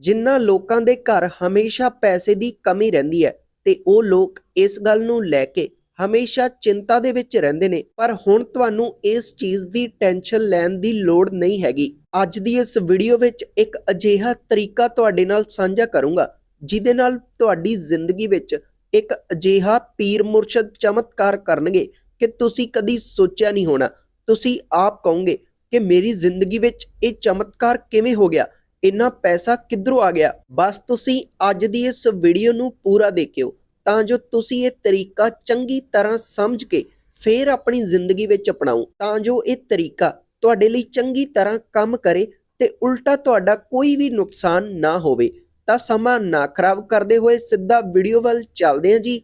ਜਿਨ੍ਹਾਂ ਲੋਕਾਂ ਦੇ ਘਰ ਹਮੇਸ਼ਾ ਪੈਸੇ ਦੀ ਕਮੀ ਰਹਿੰਦੀ ਹੈ ਤੇ ਉਹ ਲੋਕ ਇਸ ਗੱਲ ਨੂੰ ਲੈ ਕੇ ਹਮੇਸ਼ਾ ਚਿੰਤਾ ਦੇ ਵਿੱਚ ਰਹਿੰਦੇ ਨੇ। ਪਰ ਹੁਣ ਤੁਹਾਨੂੰ ਇਸ ਚੀਜ਼ ਦੀ ਟੈਨਸ਼ਨ ਲੈਣ ਦੀ ਲੋੜ ਨਹੀਂ ਹੈਗੀ। ਅੱਜ ਦੀ ਇਸ ਵੀਡੀਓ ਵਿੱਚ ਇੱਕ ਅਜਿਹਾ ਤਰੀਕਾ ਤੁਹਾਡੇ ਨਾਲ ਸਾਂਝਾ ਕਰੂੰਗਾ, ਜਿਹਦੇ ਨਾਲ ਤੁਹਾਡੀ ਜ਼ਿੰਦਗੀ ਵਿੱਚ ਇੱਕ ਅਜਿਹਾ ਪੀਰ ਮੁਰਸ਼ਦ ਚਮਤਕਾਰ ਕਰਨਗੇ ਕਿ ਤੁਸੀਂ ਕਦੀ ਸੋਚਿਆ ਨਹੀਂ ਹੋਣਾ। ਤੁਸੀਂ ਆਪ ਕਹੋਗੇ ਕਿ ਮੇਰੀ ਜ਼ਿੰਦਗੀ ਵਿੱਚ ਇਹ ਚਮਤਕਾਰ ਕਿਵੇਂ ਹੋ ਗਿਆ? ਇੰਨਾ ਪੈਸਾ ਕਿੱਧਰੋਂ ਆ ਗਿਆ? ਬਸ ਤੁਸੀਂ ਅੱਜ ਦੀ ਇਸ ਵੀਡੀਓ ਨੂੰ ਪੂਰਾ ਦੇਖਿਓ, ਤਾਂ ਜੋ ਤੁਸੀਂ ਇਹ ਤਰੀਕਾ ਚੰਗੀ ਤਰ੍ਹਾਂ ਸਮਝ ਕੇ ਫੇਰ ਆਪਣੀ ਜ਼ਿੰਦਗੀ ਵਿੱਚ ਅਪਣਾਓ। ਤਾਂ ਜੋ ਇਹ ਤਰੀਕਾ ਤੁਹਾਡੇ ਲਈ ਚੰਗੀ ਤਰ੍ਹਾਂ ਕੰਮ ਕਰੇ ਤੇ ਉਲਟਾ ਤੁਹਾਡਾ ਕੋਈ ਵੀ ਨੁਕਸਾਨ ਨਾ ਹੋਵੇ। ਤਾਂ ਸਮਾਂ ਨਾ ਖਰਾਬ ਕਰਦੇ ਹੋਏ ਸਿੱਧਾ ਵੀਡੀਓ ਵੱਲ ਚੱਲਦੇ ਹਾਂ ਜੀ।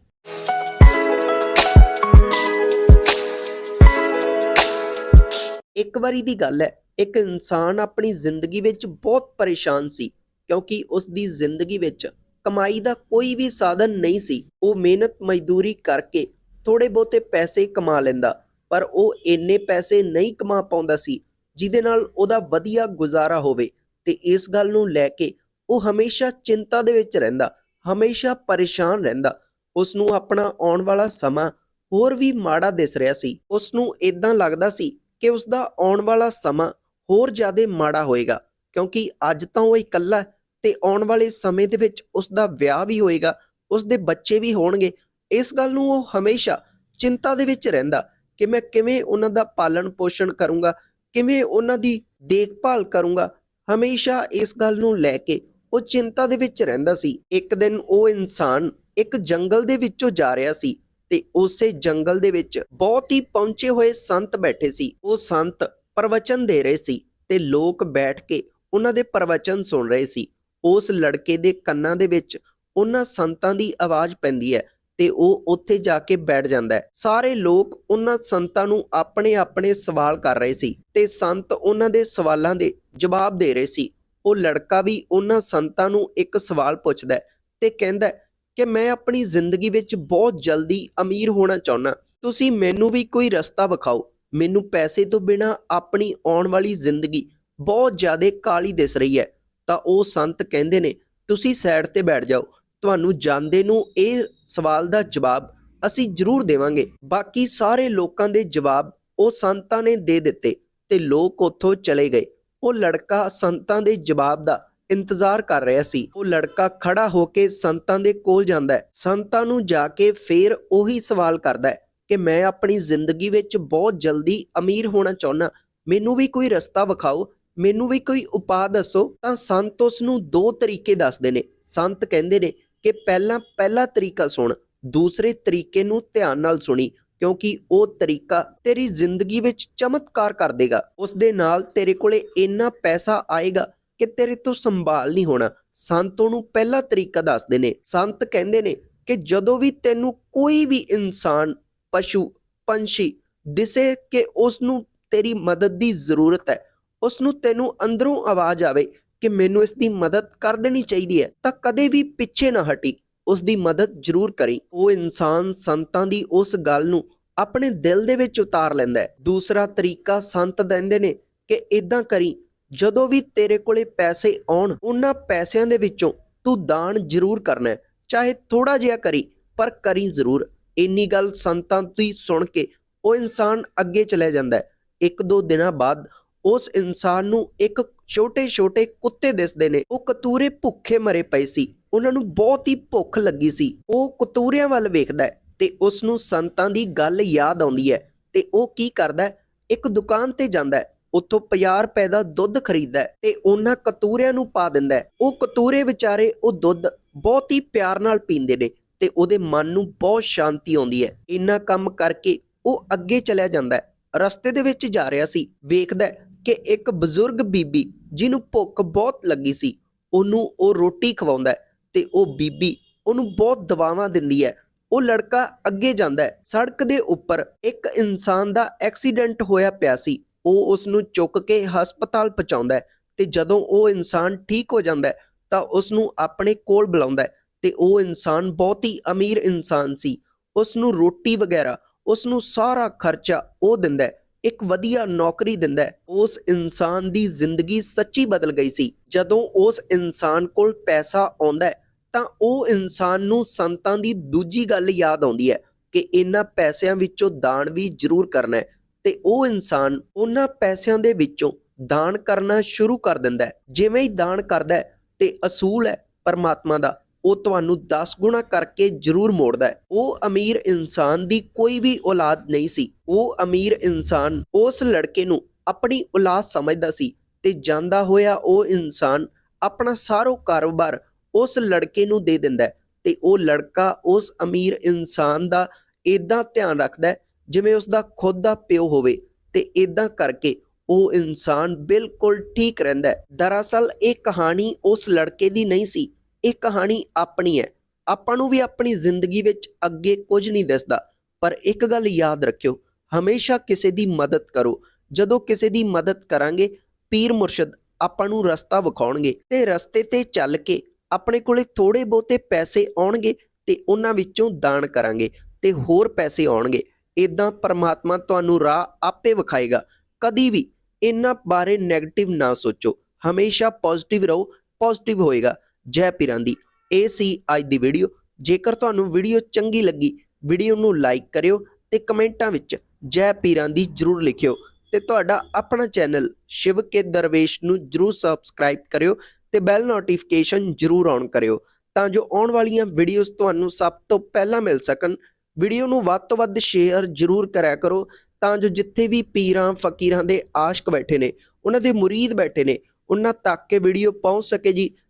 ਇੱਕ ਵਾਰੀ ਦੀ ਗੱਲ ਹੈ ਇੱਕ ਇਨਸਾਨ ਆਪਣੀ ਜ਼ਿੰਦਗੀ ਵਿੱਚ ਬਹੁਤ ਪਰੇਸ਼ਾਨ ਸੀ, ਕਿਉਂਕਿ ਉਸ ਦੀ ਜ਼ਿੰਦਗੀ ਵਿੱਚ ਕਮਾਈ ਦਾ ਕੋਈ ਵੀ ਸਾਧਨ ਨਹੀਂ ਸੀ। ਉਹ ਮਿਹਨਤ ਮਜ਼ਦੂਰੀ ਕਰਕੇ ਥੋੜੇ ਬਹੁਤੇ ਪੈਸੇ ਕਮਾ ਲੈਂਦਾ, ਪਰ ਉਹ ਇੰਨੇ ਪੈਸੇ ਨਹੀਂ ਕਮਾ ਪਾਉਂਦਾ ਸੀ, ਜਿਹਦੇ ਨਾਲ ਉਹਦਾ ਵਧੀਆ ਗੁਜ਼ਾਰਾ ਹੋਵੇ। ਤੇ ਇਸ ਗੱਲ ਨੂੰ ਲੈ ਕੇ ਉਹ ਹਮੇਸ਼ਾ ਚਿੰਤਾ ਦੇ ਵਿੱਚ ਰਹਿੰਦਾ, ਹਮੇਸ਼ਾ ਪਰੇਸ਼ਾਨ ਰਹਿੰਦਾ। ਉਸ ਨੂੰ ਆਪਣਾ ਆਉਣ ਵਾਲਾ ਸਮਾਂ ਹੋਰ ਵੀ ਮਾੜਾ ਦਿਸ ਰਿਹਾ ਸੀ। ਉਸ ਨੂੰ ਇਦਾਂ ਲੱਗਦਾ ਸੀ ਕਿ ਉਸ ਦਾ ਆਉਣ ਵਾਲਾ ਸਮਾਂ ਹੋਰ ਜ਼ਿਆਦਾ ਮਾੜਾ ਹੋਏਗਾ, ਕਿਉਂਕਿ ਅੱਜ ਤਾਂ ਉਹ ਇਕੱਲਾ ਤੇ ਆਉਣ ਵਾਲੇ ਸਮੇਂ ਦੇ ਵਿੱਚ ਉਸ ਦਾ ਵਿਆਹ ਵੀ ਹੋਏਗਾ ਉਸ ਦੇ ਬੱਚੇ ਵੀ ਹੋਣਗੇ, ਇਸ ਗੱਲ ਨੂੰ ਉਹ ਹਮੇਸ਼ਾ ਚਿੰਤਾ ਦੇ ਵਿੱਚ ਰਹਿੰਦਾ ਕਿ ਮੈਂ ਕਿਵੇਂ ਉਹਨਾਂ ਦਾ ਪਾਲਣ ਪੋਸ਼ਣ ਕਰੂੰਗਾ, ਕਿਵੇਂ ਉਹਨਾਂ ਦੀ ਦੇਖਭਾਲ ਕਰੂੰਗਾ, ਹਮੇਸ਼ਾ ਇਸ ਗੱਲ ਨੂੰ ਲੈ ਕੇ ਉਹ ਚਿੰਤਾ ਦੇ ਵਿੱਚ ਰਹਿੰਦਾ ਸੀ। ਇੱਕ ਦਿਨ ਉਹ ਇਨਸਾਨ ਇੱਕ ਜੰਗਲ ਦੇ ਵਿੱਚੋਂ ਜਾ ਰਿਹਾ ਸੀ ਤੇ ਉਸੇ ਜੰਗਲ ਦੇ ਵਿੱਚ ਬਹੁਤ ਹੀ ਪਹੁੰਚੇ ਹੋਏ ਸੰਤ ਬੈਠੇ ਸੀ। ਉਹ ਸੰਤ ਪ੍ਰਵਚਨ ਦੇ ਰਹੇ ਸੀ ਤੇ ਲੋਕ ਬੈਠ ਕੇ ਉਹਨਾਂ ਦੇ ਪ੍ਰਵਚਨ ਸੁਣ ਰਹੇ ਸੀ। ਉਸ ਲੜਕੇ ਦੇ ਕੰਨਾਂ ਦੇ ਵਿੱਚ ਉਹਨਾਂ ਸੰਤਾਂ ਦੀ ਆਵਾਜ਼ ਪੈਂਦੀ ਹੈ ਤੇ ਉਹ ਉੱਥੇ ਜਾ ਕੇ ਬੈਠ ਜਾਂਦਾ ਹੈ। ਸਾਰੇ ਲੋਕ ਉਹਨਾਂ ਸੰਤਾਂ ਨੂੰ ਆਪਣੇ ਆਪਣੇ ਸਵਾਲ ਕਰ ਰਹੇ ਸੀ ਤੇ ਸੰਤ ਉਹਨਾਂ ਦੇ ਸਵਾਲਾਂ ਦੇ ਜਵਾਬ ਦੇ ਰਹੇ ਸੀ। ਉਹ ਲੜਕਾ ਵੀ ਉਹਨਾਂ ਸੰਤਾਂ ਨੂੰ ਇੱਕ ਸਵਾਲ ਪੁੱਛਦਾ ਤੇ ਕਹਿੰਦਾ ਕਿ ਮੈਂ ਆਪਣੀ ਜ਼ਿੰਦਗੀ ਵਿੱਚ ਬਹੁਤ ਜਲਦੀ ਅਮੀਰ ਹੋਣਾ ਚਾਹੁੰਦਾ। ਤੁਸੀਂ ਮੈਨੂੰ ਵੀ ਕੋਈ ਰਸਤਾ ਵਿਖਾਓ। ਮੈਨੂੰ ਪੈਸੇ ਤੋਂ ਬਿਨਾ ਆਪਣੀ ਆਉਣ ਵਾਲੀ ਜ਼ਿੰਦਗੀ ਬਹੁਤ ਜ਼ਿਆਦਾ ਕਾਲੀ ਦਿਸ ਰਹੀ ਹੈ। ਤਾਂ ਉਹ ਸੰਤ ਕਹਿੰਦੇ ਨੇ, ਤੁਸੀਂ ਸਾਈਡ ਤੇ ਬੈਠ ਜਾਓ। ਤੁਹਾਨੂੰ ਜਾਂਦੇ ਨੂੰ ਇਹ ਸਵਾਲ ਦਾ ਜਵਾਬ ਅਸੀਂ ਜ਼ਰੂਰ ਦੇਵਾਂਗੇ। ਬਾਕੀ ਸਾਰੇ ਲੋਕਾਂ ਦੇ ਜਵਾਬ ਉਹ ਸੰਤਾਂ ਨੇ ਦੇ ਦਿੱਤੇ ਤੇ ਲੋਕ ਉੱਥੋਂ ਚਲੇ ਗਏ। ਉਹ ਲੜਕਾ ਸੰਤਾਂ ਦੇ ਜਵਾਬ ਦਾ ਇੰਤਜ਼ਾਰ ਕਰ ਰਿਹਾ ਸੀ। ਉਹ ਲੜਕਾ ਖੜਾ ਹੋ ਕੇ ਸੰਤਾਂ ਦੇ ਕੋਲ ਜਾਂਦਾ ਹੈ। ਸੰਤਾਂ ਨੂੰ ਜਾ ਕੇ ਫੇਰ ਉਹੀ ਸਵਾਲ ਕਰਦਾ ਹੈ। ਕਿ ਮੈਂ ਆਪਣੀ ਜ਼ਿੰਦਗੀ ਵਿੱਚ ਬਹੁਤ ਜਲਦੀ ਅਮੀਰ ਹੋਣਾ ਚਾਹੁੰਦਾ। ਮੈਨੂੰ ਵੀ ਕੋਈ ਰਸਤਾ ਵਿਖਾਓ, ਮੈਨੂੰ ਵੀ ਕੋਈ ਉਪਾਅ ਦੱਸੋ, ਤਾਂ ਸੰਤ ਉਸ ਨੂੰ ਦੋ ਤਰੀਕੇ ਦੱਸਦੇ ਨੇ। ਸੰਤ ਕਹਿੰਦੇ ਨੇ ਕਿ ਪਹਿਲਾਂ ਪਹਿਲਾ ਤਰੀਕਾ ਸੁਣ, ਦੂਸਰੇ ਤਰੀਕੇ ਨੂੰ ਧਿਆਨ ਨਾਲ ਸੁਣੀ, ਕਿਉਂਕਿ ਉਹ ਤਰੀਕਾ ਤੇਰੀ ਜ਼ਿੰਦਗੀ ਵਿੱਚ ਚਮਤਕਾਰ ਕਰ ਦੇਗਾ। ਉਸ ਦੇ ਨਾਲ ਤੇਰੇ ਕੋਲੇ ਇੰਨਾ ਪੈਸਾ ਆਏਗਾ ਕਿ ਤੇਰੇ ਤੋਂ ਸੰਭਾਲ ਨਹੀਂ ਹੋਣਾ। ਸੰਤ ਉਹਨੂੰ ਪਹਿਲਾ ਤਰੀਕਾ ਦੱਸਦੇ ਨੇ। ਸੰਤ ਕਹਿੰਦੇ ਨੇ ਕਿ ਜਦੋਂ ਵੀ ਤੈਨੂੰ ਕੋਈ ਵੀ ਇਨਸਾਨ ਪਸ਼ੂ ਪੰਛੀ ਦਿਸੇ ਕਿ ਉਸ ਨੂੰ ਤੇਰੀ ਮਦਦ ਦੀ ਜ਼ਰੂਰਤ ਹੈ। ਉਸ ਨੂੰ ਤੈਨੂੰ ਅੰਦਰੋਂ ਆਵਾਜ਼ ਆਵੇ ਕਿ ਮੈਨੂੰ ਇਸ ਦੀ ਮਦਦ ਕਰ ਦੇਣੀ ਚਾਹੀਦੀ ਹੈ, ਤਾਂ ਕਦੇ ਵੀ ਪਿੱਛੇ ਨਾ ਹਟੀ। ਉਸ ਦੀ ਮਦਦ ਜ਼ਰੂਰ ਕਰੀ। ਉਹ ਇਨਸਾਨ ਸੰਤਾਂ ਦੀ ਉਸ ਗੱਲ ਨੂੰ ਆਪਣੇ ਦਿਲ ਦੇ ਵਿੱਚ ਉਤਾਰ ਲੈਂਦਾ ਹੈ। ਦੂਸਰਾ ਤਰੀਕਾ ਸੰਤ ਦਿੰਦੇ ਨੇ ਕਿ ਇਦਾਂ ਕਰੀ, ਜਦੋਂ ਵੀ ਤੇਰੇ ਕੋਲੇ ਪੈਸੇ ਆਉਣ, ਉਹਨਾਂ ਪੈਸਿਆਂ ਦੇ ਵਿੱਚੋਂ ਤੂੰ ਦਾਨ ਜ਼ਰੂਰ ਕਰਨਾ ਚਾਹੇ ਥੋੜਾ ਜਿਹਾ ਕਰੀ, ਪਰ ਕਰੀ ਜ਼ਰੂਰ। ਇੰਨੀ ਗੱਲ ਸੰਤਾਂ ਦੀ ਸੁਣ ਕੇ ਉਹ ਇਨਸਾਨ ਅੱਗੇ ਚਲੇ ਜਾਂਦਾ ਹੈ। ਇੱਕ ਦੋ ਦਿਨਾਂ ਬਾਅਦ ਉਸ ਇਨਸਾਨ ਨੂੰ ਇੱਕ ਛੋਟੇ-ਛੋਟੇ ਕੁੱਤੇ ਦਿਸਦੇ ਨੇ। ਉਹ ਕਤੂਰੇ ਭੁੱਖੇ ਮਰੇ ਪਏ ਸੀ। ਉਹਨਾਂ ਨੂੰ ਬਹੁਤ ਹੀ ਭੁੱਖ ਲੱਗੀ ਸੀ। ਉਹ ਕਤੂਰਿਆਂ ਵੱਲ ਵੇਖਦਾ ਹੈ ਤੇ ਉਸ ਨੂੰ ਸੰਤਾਂ ਦੀ ਗੱਲ ਯਾਦ ਆਉਂਦੀ ਹੈ ਤੇ ਉਹ ਕੀ ਕਰਦਾ ਇੱਕ ਦੁਕਾਨ ਤੇ ਜਾਂਦਾ ਹੈ। ਉੱਥੋਂ 50 ਰੁਪਏ ਦਾ ਦੁੱਧ ਖਰੀਦਦਾ ਤੇ ਉਹਨਾਂ ਕਤੂਰਿਆਂ ਨੂੰ ਪਾ ਦਿੰਦਾ ਉਹ ਕਤੂਰੇ ਵਿਚਾਰੇ ਉਹ ਦੁੱਧ ਬਹੁਤ ਹੀ ਪਿਆਰ ਨਾਲ ਪੀਂਦੇ ਨੇ। ਤੇ ਉਹਦੇ ਮਨ ਨੂੰ ਬਹੁਤ ਸ਼ਾਂਤੀ ਆਉਂਦੀ ਹੈ। ਇੰਨਾ ਕੰਮ ਕਰਕੇ ਉਹ ਅੱਗੇ ਚਲਿਆ ਜਾਂਦਾ ਹੈ। ਰਸਤੇ ਦੇ ਵਿੱਚ ਜਾ ਰਿਹਾ ਸੀ, ਵੇਖਦਾ ਕਿ ਇੱਕ ਬਜ਼ੁਰਗ ਬੀਬੀ ਜਿਹਨੂੰ ਭੁੱਖ ਬਹੁਤ ਲੱਗੀ ਸੀ, ਉਹਨੂੰ ਉਹ ਰੋਟੀ ਖਵਾਉਂਦਾ ਤੇ ਉਹ ਬੀਬੀ ਉਹਨੂੰ ਬਹੁਤ ਦਵਾਵਾਂ ਦਿੰਦੀ ਹੈ। ਉਹ ਲੜਕਾ ਅੱਗੇ ਜਾਂਦਾ ਸੜਕ ਦੇ ਉੱਪਰ ਇੱਕ ਇਨਸਾਨ ਦਾ ਐਕਸੀਡੈਂਟ ਹੋਇਆ ਪਿਆ ਸੀ। ਉਹ ਉਸ ਨੂੰ ਚੁੱਕ ਕੇ ਹਸਪਤਾਲ ਪਹੁੰਚਾਉਂਦਾ ਤੇ ਜਦੋਂ ਉਹ ਇਨਸਾਨ ਠੀਕ ਹੋ ਜਾਂਦਾ ਤਾਂ ਉਸ ਨੂੰ ਆਪਣੇ ਕੋਲ ਬੁਲਾਉਂਦਾ ਹੈ। ਤੇ ਉਹ ਇਨਸਾਨ ਬਹੁਤ ਹੀ ਅਮੀਰ ਇਨਸਾਨ ਸੀ। ਉਸ ਨੂੰ ਰੋਟੀ ਵਗੈਰਾ ਉਸ ਨੂੰ ਸਾਰਾ ਖਰਚਾ ਉਹ ਦਿੰਦਾ ਇੱਕ ਵਧੀਆ ਨੌਕਰੀ ਦਿੰਦਾ ਉਸ ਇਨਸਾਨ ਦੀ ਜ਼ਿੰਦਗੀ ਸੱਚੀ ਬਦਲ ਗਈ ਸੀ। ਜਦੋਂ ਉਸ ਇਨਸਾਨ ਕੋਲ ਪੈਸਾ ਆਉਂਦਾ ਤਾਂ ਉਹ ਇਨਸਾਨ ਨੂੰ ਸੰਤਾਂ ਦੀ ਦੂਜੀ ਗੱਲ ਯਾਦ ਆਉਂਦੀ ਹੈ ਕਿ ਇਹਨਾਂ ਪੈਸਿਆਂ ਵਿੱਚੋਂ ਦਾਨ ਵੀ ਜ਼ਰੂਰ ਕਰਨਾ ਹੈ ਤੇ ਉਹ ਇਨਸਾਨ ਉਹਨਾਂ ਪੈਸਿਆਂ ਦੇ ਵਿੱਚੋਂ ਦਾਨ ਕਰਨਾ ਸ਼ੁਰੂ ਕਰ ਦਿੰਦਾ ਜਿਵੇਂ ਹੀ ਦਾਨ ਕਰਦਾ ਤੇ ਅਸੂਲ ਹੈ ਪਰਮਾਤਮਾ ਦਾ ਉਹ ਤੁਹਾਨੂੰ 10 ਗੁਣਾ ਕਰਕੇ ਜ਼ਰੂਰ ਮੋੜਦਾ ਹੈ। ਉਹ ਅਮੀਰ ਇਨਸਾਨ ਦੀ ਕੋਈ ਵੀ ਔਲਾਦ ਨਹੀਂ ਸੀ। ਉਹ ਅਮੀਰ ਇਨਸਾਨ ਉਸ ਲੜਕੇ ਨੂੰ ਆਪਣੀ ਔਲਾਦ ਸਮਝਦਾ ਸੀ ਤੇ ਜਾਂਦਾ ਹੋਇਆ ਉਹ ਇਨਸਾਨ ਆਪਣਾ ਸਾਰੋ ਕਾਰੋਬਾਰ ਉਸ ਲੜਕੇ ਨੂੰ ਦੇ ਦਿੰਦਾ ਤੇ ਉਹ ਲੜਕਾ ਉਸ ਅਮੀਰ ਇਨਸਾਨ ਦਾ ਇਦਾਂ ਧਿਆਨ ਰੱਖਦਾ ਜਿਵੇਂ ਉਸ ਦਾ ਖੁਦ ਦਾ ਪਿਓ ਹੋਵੇ ਤੇ ਇਦਾਂ ਕਰਕੇ ਉਹ ਇਨਸਾਨ ਬਿਲਕੁਲ ਠੀਕ ਰਹਿੰਦਾ ਹੈ। ਦਰਅਸਲ ਇਹ ਕਹਾਣੀ ਉਸ ਲੜਕੇ ਦੀ ਨਹੀਂ ਸੀ। ਇਹ ਕਹਾਣੀ ਆਪਣੀ ਹੈ। ਆਪਾਂ ਨੂੰ ਵੀ ਆਪਣੀ ਜ਼ਿੰਦਗੀ ਵਿੱਚ ਅੱਗੇ ਕੁਝ ਨਹੀਂ ਦਿਸਦਾ, ਪਰ ਇੱਕ ਗੱਲ ਯਾਦ ਰੱਖਿਓ, ਹਮੇਸ਼ਾ ਕਿਸੇ ਦੀ ਮਦਦ ਕਰੋ। ਜਦੋਂ ਕਿਸੇ ਦੀ ਮਦਦ ਕਰਾਂਗੇ, ਪੀਰ ਮੁਰਸ਼ਿਦ ਆਪਾਂ ਨੂੰ ਰਸਤਾ ਵਿਖਾਉਣਗੇ ਤੇ ਰਸਤੇ ਤੇ ਚੱਲ ਕੇ ਆਪਣੇ ਕੋਲੇ ਥੋੜੇ ਬਹੁਤੇ ਪੈਸੇ ਆਉਣਗੇ ਤੇ ਉਹਨਾਂ ਵਿੱਚੋਂ ਦਾਨ ਕਰਾਂਗੇ ਤੇ ਹੋਰ ਪੈਸੇ ਆਉਣਗੇ। ਇਦਾਂ ਪਰਮਾਤਮਾ ਤੁਹਾਨੂੰ ਰਾਹ ਆਪੇ ਵਿਖਾਏਗਾ। ਕਦੀ ਵੀ ਇਹਨਾਂ ਬਾਰੇ 네ਗੇਟਿਵ ਨਾ ਸੋਚੋ। ਹਮੇਸ਼ਾ ਪੋਜ਼ਿਟਿਵ ਰਹੋ ਪੋਜ਼ਿਟਿਵ ਹੋਏਗਾ। ਜੈ ਪੀਰਾਂ ਦੀ। ਇਹ ਸੀ ਅੱਜ ਦੀ ਵੀਡੀਓ। ਜੇਕਰ ਤੁਹਾਨੂੰ ਵੀਡੀਓ ਚੰਗੀ ਲੱਗੀ, ਵੀਡੀਓ ਨੂੰ ਲਾਈਕ ਕਰਿਓ ਤੇ ਕਮੈਂਟਾਂ ਵਿੱਚ ਜੈ ਪੀਰਾਂ ਦੀ ਜਰੂਰ ਲਿਖਿਓ ਤੇ ਤੁਹਾਡਾ ਆਪਣਾ ਚੈਨਲ ਸ਼ਿਵ ਕੇ ਦਰਵੇਸ਼ ਨੂੰ ਜਰੂਰ ਸਬਸਕ੍ਰਾਈਬ ਕਰਿਓ ਤੇ ਬੈਲ ਨੋਟੀਫਿਕੇਸ਼ਨ ਜਰੂਰ ਔਨ ਕਰਿਓ ਤਾਂ ਜੋ ਆਉਣ ਵਾਲੀਆਂ ਵੀਡੀਓਜ਼ ਤੁਹਾਨੂੰ ਸਭ ਤੋਂ ਪਹਿਲਾਂ ਮਿਲ ਸਕਣ। ਵੀਡੀਓ ਨੂੰ ਵੱਧ ਤੋਂ ਵੱਧ ਸ਼ੇਅਰ ਜਰੂਰ ਕਰਿਆ ਕਰੋ ਤਾਂ ਜੋ ਜਿੱਥੇ ਵੀ ਪੀਰਾਂ, ਫਕੀਰਾਂ ਦੇ ਆਸ਼ਕ ਬੈਠੇ ਨੇ, ਉਹਨਾਂ ਦੇ ਮੁਰੀਦ ਬੈਠੇ ਨੇ, ਉਹਨਾਂ ਤੱਕ ਇਹ ਵੀਡੀਓ ਪਹੁੰਚ ਸਕੇ ਜੀ।